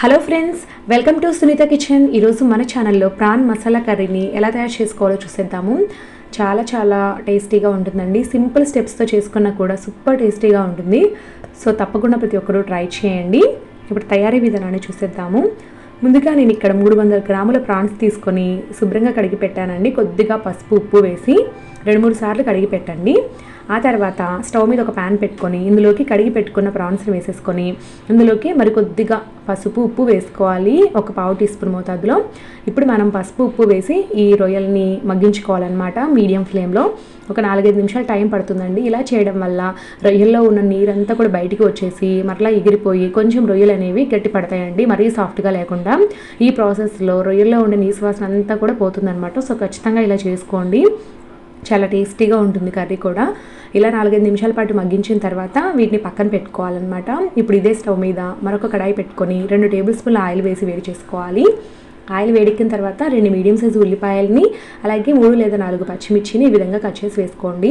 Hello friends welcome to Sunitha kitchen ఈరోజు మన ఛానల్లో ప్రాన్ మసాలా కర్రీని ఎలా తయారు చేసుకోవాలో చూసేద్దాము. చాలా చాలా టేస్టీగా ఉంటుందండి. సింపుల్ స్టెప్స్తో చేసుకున్నా కూడా సూపర్ టేస్టీగా ఉంటుంది. సో తప్పకుండా ప్రతి ఒక్కరూ ట్రై చేయండి. ఇప్పుడు తయారీ విధానాన్ని చూసేద్దాము. ముందుగా నేను ఇక్కడ మూడు వందల గ్రాముల ప్రాన్స్ తీసుకొని శుభ్రంగా కడిగి పెట్టానండి. కొద్దిగా పసుపు ఉప్పు వేసి రెండు మూడు సార్లు కడిగి పెట్టండి. ఆ తర్వాత స్టవ్ మీద ఒక ప్యాన్ పెట్టుకొని ఇందులోకి కడిగి పెట్టుకున్న ప్రాన్స్ని వేసేసుకొని ఇందులోకి మరి కొద్దిగా పసుపు ఉప్పు వేసుకోవాలి. ఒక పావు టీ స్పూన్ మోతాదులో. ఇప్పుడు మనం పసుపు ఉప్పు వేసి ఈ రొయ్యల్ని మగ్గించుకోవాలన్నమాట మీడియం ఫ్లేమ్లో. ఒక నాలుగైదు నిమిషాలు టైం పడుతుందండి. ఇలా చేయడం వల్ల రొయ్యల్లో ఉన్న నీరంతా కూడా బయటికి వచ్చేసి మరలా ఎగిరిపోయి కొంచెం రొయ్యలు అనేవి గట్టి పడతాయండి. మరీ సాఫ్ట్గా లేకుండా. ఈ ప్రాసెస్లో రొయ్యల్లో ఉండే నీసువాసన అంతా కూడా పోతుందన్నమాట. సో ఖచ్చితంగా ఇలా చేసుకోండి. చాలా టేస్టీగా ఉంటుంది కర్రీ కూడా. ఇలా నాలుగైదు నిమిషాల పాటు మగ్గించిన తర్వాత వీటిని పక్కన పెట్టుకోవాలన్నమాట. ఇప్పుడు ఇదే స్టవ్ మీద మరొక కడాయి పెట్టుకొని రెండు టేబుల్ స్పూన్ల ఆయిల్ వేసి వేడి చేసుకోవాలి. ఆయిల్ వేడెక్కిన తర్వాత రెండు మీడియం సైజు ఉల్లిపాయలని అలాగే మూడు లేదా నాలుగు పచ్చిమిర్చిని ఈ విధంగా కట్ చేసి వేసుకోండి.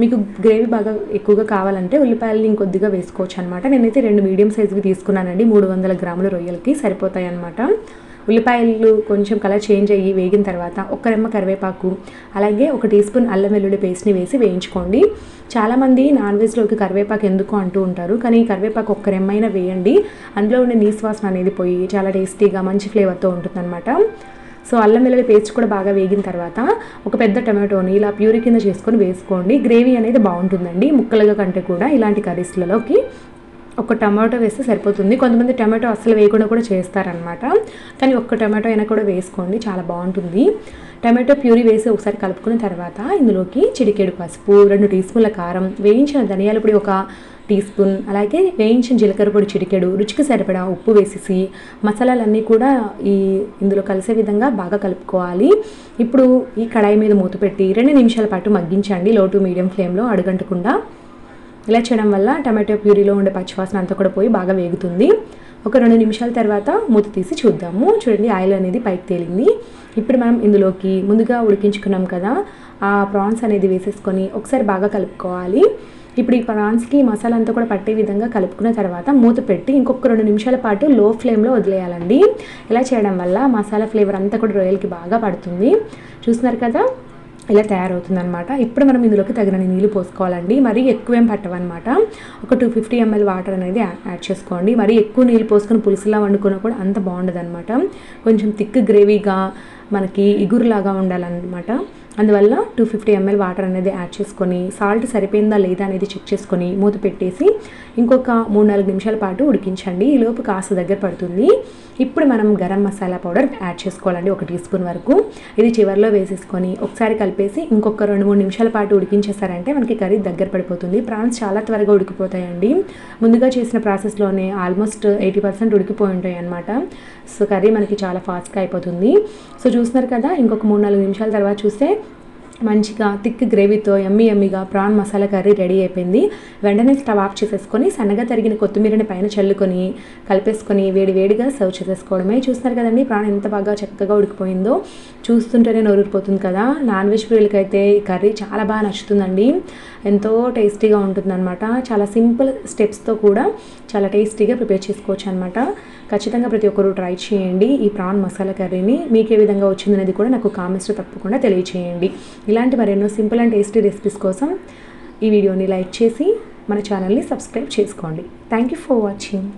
మీకు గ్రేవీ బాగా ఎక్కువగా కావాలంటే ఉల్లిపాయలని ఇంకొద్దిగా వేసుకోవచ్చు అనమాట నేనైతే రెండు మీడియం సైజువి తీసుకున్నానండి. మూడు వందల గ్రాముల రొయ్యలకి సరిపోతాయి అనమాట ఉల్లిపాయలు కొంచెం కలర్ చేంజ్ అయ్యి వేగిన తర్వాత ఒక రెమ్మ కరివేపాకు అలాగే ఒక టీ స్పూన్ అల్లం వెల్లుల్లి పేస్ట్ని వేసి వేయించుకోండి. చాలామంది నాన్ వెజ్లోకి కరివేపాకు ఎందుకు అంటూ ఉంటారు కానీ ఈ కరివేపాకు ఒక్క రెమ్మైనా వేయండి. అందులో ఉండే నీసువాసన అనేది పోయి చాలా టేస్టీగా మంచి ఫ్లేవర్తో ఉంటుందన్నమాట. సో అల్లం వెల్లుల్లి పేస్ట్ కూడా బాగా వేగిన తర్వాత ఒక పెద్ద టమాటోని ఇలా ప్యూరీ కింద చేసుకొని వేసుకోండి. గ్రేవీ అనేది బాగుంటుందండి ముక్కలుగా కంటే కూడా ఇలాంటి కర్రీస్లలోకి ఒక టమాటో వేస్తే సరిపోతుంది. కొంతమంది టమాటో అస్సలు వేయకుండా కూడా చేస్తారనమాట కానీ ఒక్క టమాటో అయినా కూడా వేసుకోండి. చాలా బాగుంటుంది. టమాటో ప్యూరీ వేసి ఒకసారి కలుపుకున్న తర్వాత ఇందులోకి చిడికేడు పసుపు రెండు టీ స్పూన్ల కారం వేయించిన ధనియాల పొడి ఒక టీ స్పూన్ అలాగే వేయించిన జీలకర్ర పొడి చిటికెడు రుచికి సరిపడా ఉప్పు వేసేసి మసాలాలన్నీ కూడా ఈ ఇందులో కలిసే విధంగా బాగా కలుపుకోవాలి. ఇప్పుడు ఈ కడాయి మీద మూత పెట్టి రెండు నిమిషాల పాటు మగ్గించండి. లో టు మీడియం ఫ్లేమ్లో అడుగంటకుండా ఇలా చేయడం వల్ల టమాటో ప్యూరీలో ఉండే పచ్చివాసన అంతా కూడా పోయి బాగా వేగుతుంది. ఒక రెండు నిమిషాల తర్వాత మూత తీసి చూద్దాము. చూడండి ఆయిల్ అనేది పైకి తేలింది. ఇప్పుడు మనం ఇందులోకి ముందుగా ఉడికించుకున్నాం కదా ఆ ప్రాన్స్ అనేది వేసేసుకొని ఒకసారి బాగా కలుపుకోవాలి. ఇప్పుడు ఈ ప్రాన్స్కి మసాలా అంతా కూడా పట్టే విధంగా కలుపుకున్న తర్వాత మూత పెట్టి ఇంకొక రెండు నిమిషాల పాటు లో ఫ్లేమ్లో వదిలేయాలండి. ఇలా చేయడం వల్ల మసాలా ఫ్లేవర్ అంతా కూడా రొయ్యలకి బాగా పడుతుంది. చూస్తున్నారు కదా ఇలా తయారవుతుందనమాట ఇప్పుడు మనం ఇందులోకి తగినన్ని నీళ్ళు పోసుకోవాలండి. మరీ ఎక్కువ ఏం పట్టవన్నమాట. ఒక టూ ఫిఫ్టీ ఎంఎల్ వాటర్ అనేది యాడ్ చేసుకోండి. మరీ ఎక్కువ నీళ్ళు పోసుకొని పులుసులా వండుకున్నా కూడా అంత బాగుండదు కొంచెం థిక్ గ్రేవీగా మనకి ఇగురులాగా ఉండాలన్నమాట. అందువల్ల టూ ఫిఫ్టీ ఎంఎల్ వాటర్ అనేది యాడ్ చేసుకొని సాల్ట్ సరిపోయిందా లేదా అనేది చెక్ చేసుకొని మూత పెట్టేసి ఇంకొక మూడు నాలుగు నిమిషాల పాటు ఉడికించండి. ఈ లోపు కాస్త దగ్గర పడుతుంది. ఇప్పుడు మనం గరం మసాలా పౌడర్ యాడ్ చేసుకోవాలండి ఒక టీ స్పూన్ వరకు. ఇది చివరిలో వేసేసుకొని ఒకసారి కలిపేసి ఇంకొక రెండు మూడు నిమిషాల పాటు ఉడికించేసారంటే మనకి కర్రీ దగ్గర పడిపోతుంది. ప్రాన్స్ చాలా త్వరగా ఉడికిపోతాయండి. ముందుగా చేసిన ప్రాసెస్లోనే ఆల్మోస్ట్ ఎయిటీ పర్సెంట్ ఉడికిపోయి ఉంటాయి అనమాట సో కర్రీ మనకి చాలా ఫాస్ట్గా అయిపోతుంది. సో చూస్తున్నారు కదా ఇంకొక మూడు నాలుగు నిమిషాల తర్వాత చూస్తే మంచిగా థిక్ గ్రేవీతో ఎమ్మి ఎమ్మిగా ప్రాన్ మసాలా కర్రీ రెడీ అయిపోయింది. వెంటనే స్టవ్ ఆఫ్ చేసేసుకొని సన్నగా తరిగిన కొత్తిమీరని పైన చల్లుకొని కలిపేసుకొని వేడి వేడిగా సర్వ్ చేసేసుకోవడమే. చూస్తున్నారు కదండి ప్రాన్ ఎంత బాగా చక్కగా ఉడికిపోయిందో. చూస్తుంటేనే నోరూరిపోతుంది కదా. నాన్ వెజ్ ప్రియులకైతే ఈ కర్రీ చాలా బాగా నచ్చుతుందండి. ఎంతో టేస్టీగా ఉంటుందన్నమాట. చాలా సింపుల్ స్టెప్స్తో కూడా చాలా టేస్టీగా ప్రిపేర్ చేసుకోవచ్చు అనమాట ఖచ్చితంగా ప్రతి ఒక్కరూ ట్రై చేయండి ఈ ప్రాన్ మసాలా కర్రీని. మీకు ఏ విధంగా వచ్చిందనేది కూడా నాకు కామెంట్స్లో తప్పకుండా తెలియచేయండి. ఇలాంటి మరెన్నో సింపుల్ అండ్ టేస్టీ రెసిపీస్ కోసం ఈ వీడియోని లైక్ చేసి మన ఛానల్ని సబ్స్క్రైబ్ చేసుకోండి. Thank you for watching